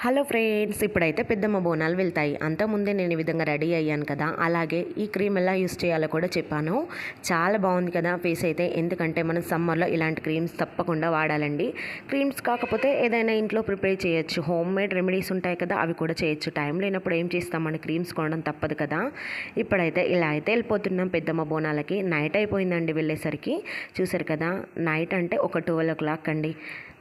Hello friends ఇప్పుడైతే పెద్దమ్మ బోనాలు వెళ్తాయి. అంతకుముందే నేను ఈ విధంగా రెడీ అయ్యాను కదా. అలాగే ఈ క్రీమ్ ఎలా యూస్ చేయాలో కూడా చెప్పాను. చాలా బాగుంది కదా ఫేస్ అయితే. ఎందుకంటే మనం సమ్మర్లో ఇలాంటి క్రీమ్స్ తప్పకుండా వాడాలండి. క్రీమ్స్ కాకపోతే ఏదైనా ఇంట్లో ప్రిపేర్ చేయొచ్చు. హోమ్ మేడ్ రెమెడీస్ ఉంటాయి కదా అవి కూడా చేయొచ్చు. టైం లేనప్పుడు ఏం చేస్తామని క్రీమ్స్ కొనడం తప్పదు కదా. ఇప్పుడైతే ఇలా అయితే వెళ్ళిపోతున్నాం పెద్దమ్మ బోనాలకి. నైట్ అయిపోయిందండి వెళ్ళేసరికి. చూసారు కదా నైట్ అంటే ఒక ట్వెల్వ్ ఓ క్లాక్ అండి.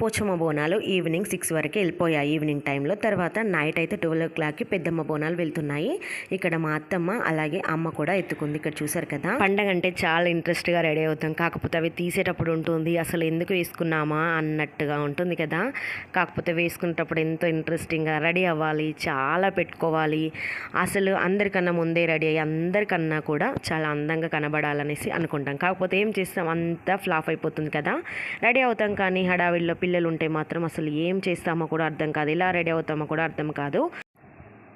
పోచమ్మ బోనాలు ఈవినింగ్ సిక్స్ వరకు వెళ్ళిపోయాయి. ఈవినింగ్ టైంలో తర్వాత నైట్ అయితే ట్వెల్వ్ ఓ క్లాక్కి పెద్దమ్మ బోనాలు వెళ్తున్నాయి. ఇక్కడ మా అత్తమ్మ అలాగే అమ్మ కూడా ఎత్తుకుంది. ఇక్కడ చూసారు కదా? పండగ అంటే చాలా ఇంట్రెస్ట్గా రెడీ అవుతాం. కాకపోతే అవి తీసేటప్పుడు ఉంటుంది. అసలు ఎందుకు వేసుకున్నామా అన్నట్టుగా ఉంటుంది కదా? కాకపోతే వేసుకునేటప్పుడు ఎంతో ఇంట్రెస్టింగ్గా రెడీ అవ్వాలి. చాలా పెట్టుకోవాలి. అసలు అందరికన్నా ముందే రెడీ అయ్యి అందరికన్నా కూడా చాలా అందంగా కనబడాలనేసి అనుకుంటాం. కాకపోతే ఏం చేస్తాం? అంతా ఫ్లాప్ అయిపోతుంది కదా? రెడీ అవుతాం కానీ హడావిడిలో పిల్లలు ఉంటే మాత్రం అసలు ఏం చేస్తామో కూడా అర్థం కాదు. ఎలా రెడీ అవుతామో కూడా అర్థం కాదు.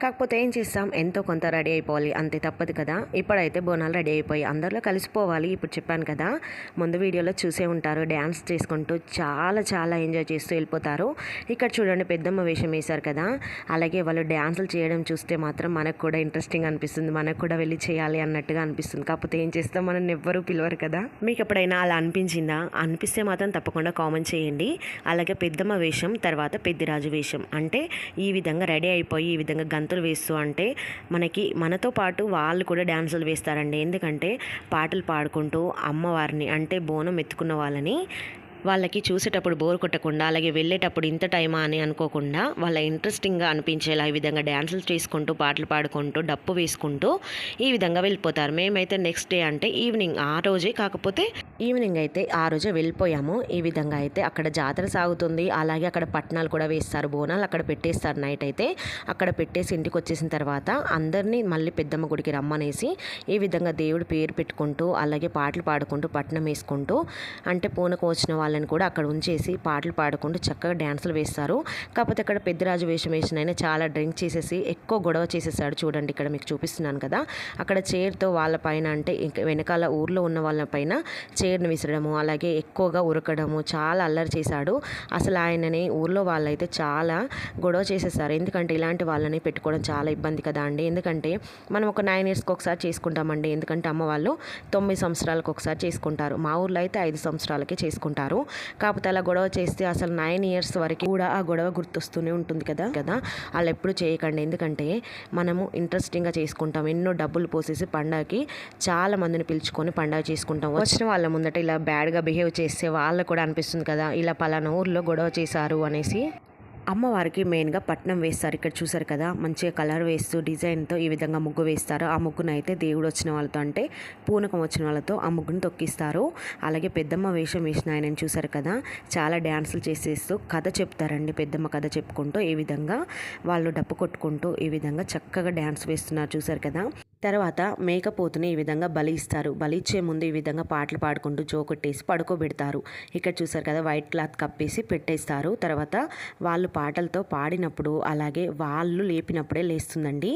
కాకపోతే ఏం చేస్తాం? ఎంతో కొంత రెడీ అయిపోవాలి. అంతే తప్పదు కదా. ఇప్పుడైతే బోనాలు రెడీ అయిపోయి అందరిలో కలిసిపోవాలి. ఇప్పుడు చెప్పాను కదా ముందు వీడియోలో చూసే ఉంటారు. డ్యాన్స్ చేసుకుంటూ చాలా చాలా ఎంజాయ్ చేస్తూ వెళ్ళిపోతారు. ఇక్కడ చూడండి పెద్దమ్మ వేషం వేశారు కదా. అలాగే వాళ్ళు డ్యాన్సులు చేయడం చూస్తే మాత్రం మనకు కూడా ఇంట్రెస్టింగ్ అనిపిస్తుంది. మనకు కూడా వెళ్ళి చేయాలి అన్నట్టుగా అనిపిస్తుంది. కాకపోతే ఏం చేస్తాం? మనం ఎవ్వరూ పిలవరు కదా. మీకు ఎప్పుడైనా అలా అనిపించిందా? అనిపిస్తే మాత్రం తప్పకుండా కామెంట్ చేయండి. అలాగే పెద్దమ్మ వేషం తర్వాత పెద్దిరాజు వేషం. అంటే ఈ విధంగా రెడీ అయిపోయి ఈ విధంగా గంతులు వేస్తూ అంటే మనకి మనతో పాటు వాళ్ళు కూడా డ్యాన్సులు వేస్తారండి. ఎందుకంటే పాటలు పాడుకుంటూ అమ్మవారిని అంటే బోనం ఎత్తుకున్న వాళ్ళని వాళ్ళకి చూసేటప్పుడు బోర్ కొట్టకుండా అలాగే వెళ్ళేటప్పుడు ఇంత టైమా అని అనుకోకుండా వాళ్ళ ఇంట్రెస్టింగ్గా అనిపించేలా ఈ విధంగా డ్యాన్సులు చేసుకుంటూ పాటలు పాడుకుంటూ డప్పు వేసుకుంటూ ఈ విధంగా వెళ్ళిపోతారు. మేమైతే నెక్స్ట్ డే అంటే ఈవినింగ్ ఆ రోజే కాకపోతే ఈవినింగ్ అయితే ఆ రోజే వెళ్ళిపోయాము. ఈ విధంగా అయితే అక్కడ జాతర సాగుతుంది. అలాగే అక్కడ పట్టణాలు కూడా వేస్తారు. బోనాలు అక్కడ పెట్టేస్తారు నైట్ అయితే. అక్కడ పెట్టేసి ఇంటికి వచ్చేసిన తర్వాత అందరినీ మళ్ళీ పెద్దమ్మ గుడికి రమ్మనేసి ఈ విధంగా దేవుడి పేరు పెట్టుకుంటూ అలాగే పాటలు పాడుకుంటూ పట్నం వేసుకుంటూ అంటే పూనకు వచ్చిన వాళ్ళు వాళ్ళని కూడా అక్కడ ఉంచేసి పాటలు పాడుకుంటూ చక్కగా డ్యాన్సులు వేస్తారు. కాకపోతే అక్కడ పెద్దరాజు వేషం వేసిన ఆయన చాలా డ్రింక్ చేసేసి ఎక్కువ గొడవ చేసేసాడు చూడండి ఇక్కడ మీకు చూపిస్తున్నాను కదా. అక్కడ చైర్తో వాళ్ళ పైన అంటే వెనకాల ఊర్లో ఉన్న వాళ్ళ పైన చైర్ని విసరడము అలాగే ఎక్కువగా ఉరకడము చాలా అల్లరి చేశాడు. అసలు ఆయనని ఊర్లో వాళ్ళైతే చాలా గొడవ చేసేసారు. ఎందుకంటే ఇలాంటి వాళ్ళని పెట్టుకోవడం చాలా ఇబ్బంది కదా అండి. ఎందుకంటే మనం ఒక నైన్ ఇయర్స్కి ఒకసారి చేసుకుంటామండి. ఎందుకంటే అమ్మ వాళ్ళు తొమ్మిది సంవత్సరాలకు ఒకసారి చేసుకుంటారు. మా ఊర్లో అయితే ఐదు సంవత్సరాలకే చేసుకుంటారు. కాకపోతే అలా గొడవ చేస్తే అసలు నైన్ ఇయర్స్ వరకు కూడా ఆ గొడవ గుర్తొస్తూనే ఉంటుంది కదా? కదా? అలా ఎప్పుడు చేయకండి. ఎందుకంటే మనము ఇంట్రెస్టింగ్గా చేసుకుంటాం. ఎన్నో డబ్బులు పోసేసి పండగకి చాలా మందిని పిలుచుకొని పండగ చేసుకుంటాం. వచ్చిన వాళ్ళ ముందట ఇలా బ్యాడ్గా బిహేవ్ చేస్తే వాళ్ళకు కూడా అనిపిస్తుంది కదా? ఇలా పలానా ఊర్లో గొడవ చేశారు అనేసి. అమ్మవారికి మెయిన్గా పట్నం వేస్తారు. ఇక్కడ చూసారు కదా మంచిగా కలర్ వేస్తూ డిజైన్తో ఈ విధంగా ముగ్గు వేస్తారు. ఆ ముగ్గును అయితే దేవుడు వచ్చిన వాళ్ళతో అంటే పూనకం వచ్చిన వాళ్ళతో ఆ ముగ్గును తొక్కిస్తారు. అలాగే పెద్దమ్మ వేషం వేసిన ఆయనని చూసారు కదా చాలా డ్యాన్సులు చేసేస్తూ కథ చెప్తారండి. పెద్దమ్మ కథ చెప్పుకుంటూ ఈ విధంగా వాళ్ళు డప్పు కొట్టుకుంటూ ఈ విధంగా చక్కగా డ్యాన్స్ వేస్తున్నారు చూసారు కదా. తర్వాత మేకపోతుని ఈ విధంగా బలి ఇస్తారు. బలి ఇచ్చే ముందు ఈ విధంగా పాటలు పాడుకుంటూ జోకొట్టేసి పడుకోబెడతారు. ఇక్కడ చూసారు కదా వైట్ క్లాత్ కప్పేసి పెట్టేస్తారు. తర్వాత వాళ్ళు పాటలతో పాడినప్పుడు అలాగే వాళ్ళు లేపినప్పుడే లేస్తుందండి.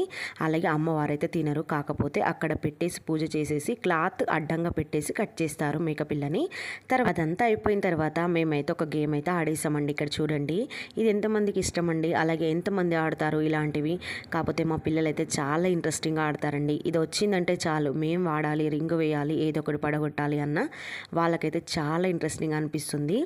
అలాగే అమ్మవారు అయితే తినరు కాకపోతే అక్కడ పెట్టేసి పూజ చేసేసి క్లాత్ అడ్డంగా పెట్టేసి కట్ చేస్తారు మేకపిల్లని. తర్వాత అదంతా అయిపోయిన తర్వాత మేమైతే ఒక గేమ్ అయితే ఆడేసామండి ఇక్కడ చూడండి. ఇది ఎంతమందికి ఇష్టం అండి అలాగే ఎంతమంది ఆడతారు ఇలాంటివి? కాకపోతే మా పిల్లలైతే చాలా ఇంట్రెస్టింగ్గా ఆడతారండి. ఇది వచ్చిందంటే చాలు. మేము వాడాలి రింగ్ వేయాలి ఏదో ఒకటి పడగొట్టాలి అన్న వాళ్ళకైతే చాలా ఇంట్రెస్టింగ్ అనిపిస్తుంది.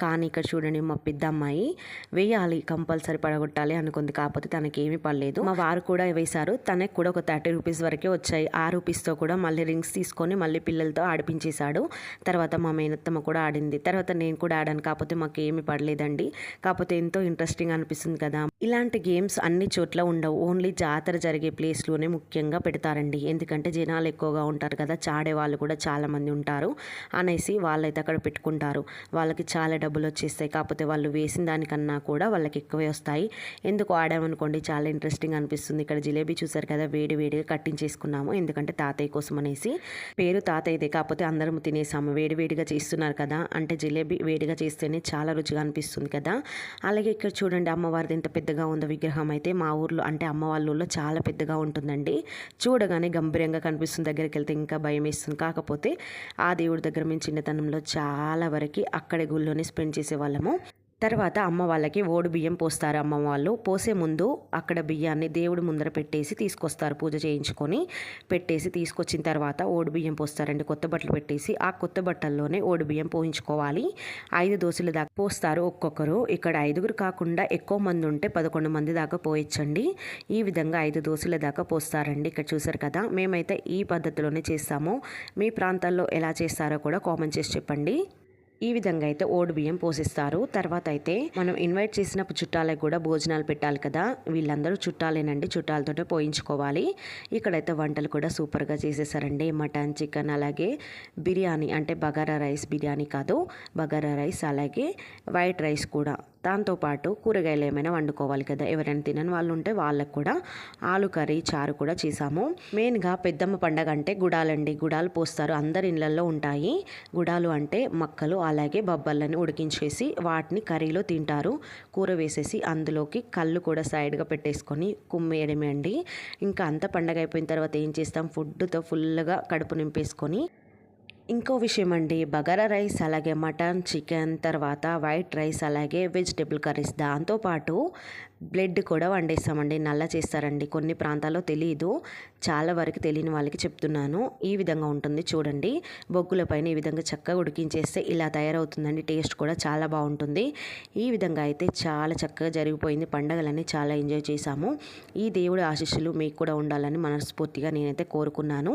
కానీ ఇక్కడ చూడండి మా పెద్ద అమ్మాయి వేయాలి కంపల్సరీ పడగొట్టాలి అనుకుంది. కాకపోతే తనకి ఏమీ పడలేదు. మా వారు కూడా వేశారు. తనకి కూడా ఒక థర్టీ రూపీస్ వరకే వచ్చాయి. ఆ రూపీస్తో కూడా మళ్ళీ రింగ్స్ తీసుకొని మళ్ళీ పిల్లలతో ఆడిపించేశాడు. తర్వాత మా మేనత్తమ్మ కూడా ఆడింది. తర్వాత నేను కూడా ఆడాను. కాకపోతే మాకు ఏమీ పడలేదండి. కాకపోతే ఎంతో ఇంట్రెస్టింగ్ అనిపిస్తుంది కదా. ఇలాంటి గేమ్స్ అన్ని చోట్ల ఉండవు. ఓన్లీ జాతర జరిగే ప్లేస్లోనే ముఖ్యంగా పెడతారు. పెడతారండి ఎందుకంటే జనాలు ఎక్కువగా ఉంటారు కదా చాడే వాళ్ళు కూడా చాలామంది ఉంటారు. అనేసి వాళ్ళైతే అక్కడ పెట్టుకుంటారు. వాళ్ళకి చాలా డబ్బులు వచ్చేస్తాయి. కాకపోతే వాళ్ళు వేసిన దానికన్నా కూడా వాళ్ళకి ఎక్కువే వస్తాయి. ఎందుకు ఆడామనుకోండి చాలా ఇంట్రెస్టింగ్ అనిపిస్తుంది. ఇక్కడ జిలేబీ చూసారు కదా వేడి వేడిగా కట్టించేసుకున్నాము ఎందుకంటే తాతయ్య కోసం అనేసి. పేరు తాతయ్యదే కాకపోతే అందరం తినేసాము. వేడి వేడిగా చేస్తున్నారు కదా అంటే జిలేబీ వేడిగా చేస్తేనే చాలా రుచిగా అనిపిస్తుంది కదా. అలాగే ఇక్కడ చూడండి అమ్మవారిది ఎంత పెద్దగా ఉందో విగ్రహం అయితే మా ఊర్లో అంటే అమ్మ వాళ్ళ ఊళ్ళో చాలా పెద్దగా ఉంటుందండి. చూడగానే గంభీరంగా కనిపిస్తుంది దగ్గరికి వెళ్తే ఇంకా భయం వేస్తుంది కాకపోతే ఆ దేవుడి దగ్గర మేము చిన్నతనంలో చాలా వరకు అక్కడే గుళ్ళోనే స్పెండ్ చేసేవాళ్ళము. తర్వాత అమ్మ వాళ్ళకి ఓడి బియ్యం పోస్తారు అమ్మ వాళ్ళు. పోసే ముందు అక్కడ బియ్యాన్ని దేవుడి ముందర పెట్టేసి తీసుకొస్తారు. పూజ చేయించుకొని పెట్టేసి తీసుకొచ్చిన తర్వాత ఓడి బియ్యం పోస్తారండి. కొత్త బట్టలు పెట్టేసి ఆ కొత్త బట్టల్లోనే ఓడి బియ్యం పోయించుకోవాలి. ఐదు దోశల దాకా పోస్తారు ఒక్కొక్కరు. ఇక్కడ ఐదుగురు కాకుండా ఎక్కువ మంది ఉంటే పదకొండు మంది దాకా పోయొచ్చండి. ఈ విధంగా ఐదు దోశల దాకా పోస్తారండి. ఇక్కడ చూసారు కదా మేమైతే ఈ పద్ధతిలోనే చేస్తాము. మీ ప్రాంతాల్లో ఎలా చేస్తారో కూడా కామెంట్ చేసి చెప్పండి. ఈ విధంగా అయితే ఓడి బియ్యం పోసిస్తారు. తర్వాత అయితే మనం ఇన్వైట్ చేసిన చుట్టాలకు కూడా భోజనాలు పెట్టాలి కదా. వీళ్ళందరూ చుట్టాలేనండి చుట్టాలతోనే పోయించుకోవాలి. ఇక్కడైతే వంటలు కూడా సూపర్గా చేసేసారండి. మటన్ చికెన్ అలాగే బిర్యానీ అంటే బగారా రైస్ బిర్యానీ కాదు బగారా రైస్ అలాగే వైట్ రైస్ కూడా. దాంతోపాటు కూరగాయలు ఏమైనా వండుకోవాలి కదా. ఎవరైనా తినని వాళ్ళు ఉంటే వాళ్ళకు కూడా ఆలు కర్రీ చారు కూడా చేసాము మెయిన్గా పెద్దమ్మ పండగ అంటే గుడాలండి. గుడాలు పోస్తారు. అందరి ఇళ్ళల్లో ఉంటాయి. గుడాలు అంటే మక్కలు అలాగే బొబ్బర్లని ఉడికించేసి వాటిని కర్రీలో తింటారు. కూర వేసేసి అందులోకి కళ్ళు కూడా సైడ్గా పెట్టేసుకొని కుమ్మేయడమే అండి ఇంకా అంత పండగ అయిపోయిన తర్వాత ఏం చేస్తాం? ఫుడ్తో ఫుల్గా కడుపు నింపేసుకొని ఇంకో విషయం అండి బగారా రైస్ అలాగే మటన్ చికెన్ తర్వాత వైట్ రైస్ అలాగే వెజిటేబుల్ కర్రీస్. దాంతోపాటు బ్లడ్ కూడా వండేస్తామండి. నల్ల చేస్తారండి. కొన్ని ప్రాంతాల్లో తెలియదు చాలా వరకు తెలియని వాళ్ళకి చెప్తున్నాను. ఈ విధంగా ఉంటుంది చూడండి. బొగ్గుల పైన ఈ విధంగా చక్కగా ఉడికించేస్తే ఇలా తయారవుతుందండి. టేస్ట్ కూడా చాలా బాగుంటుంది. ఈ విధంగా అయితే చాలా చక్కగా జరిగిపోయింది. పండగలన్నీ చాలా ఎంజాయ్ చేశాము. ఈ దేవుడి ఆశీస్సులు మీకు కూడా ఉండాలని మనస్ఫూర్తిగా నేనైతే కోరుకున్నాను.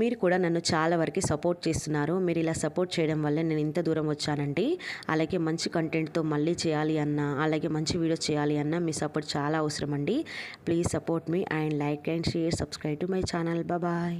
మీరు కూడా నన్ను చాలా వరకు సపోర్ట్ చేస్తున్నారు. మీరు ఇలా సపోర్ట్ చేయడం వల్ల నేను ఇంత దూరం వచ్చానండి అలాగే మంచి కంటెంట్తో మళ్ళీ చేయాలి అన్న అలాగే మంచి వీడియోస్ చేయాలి అన్న మీ సపోర్ట్ చాలా అవసరం అండి please support me and like and share subscribe to my channel. Bye.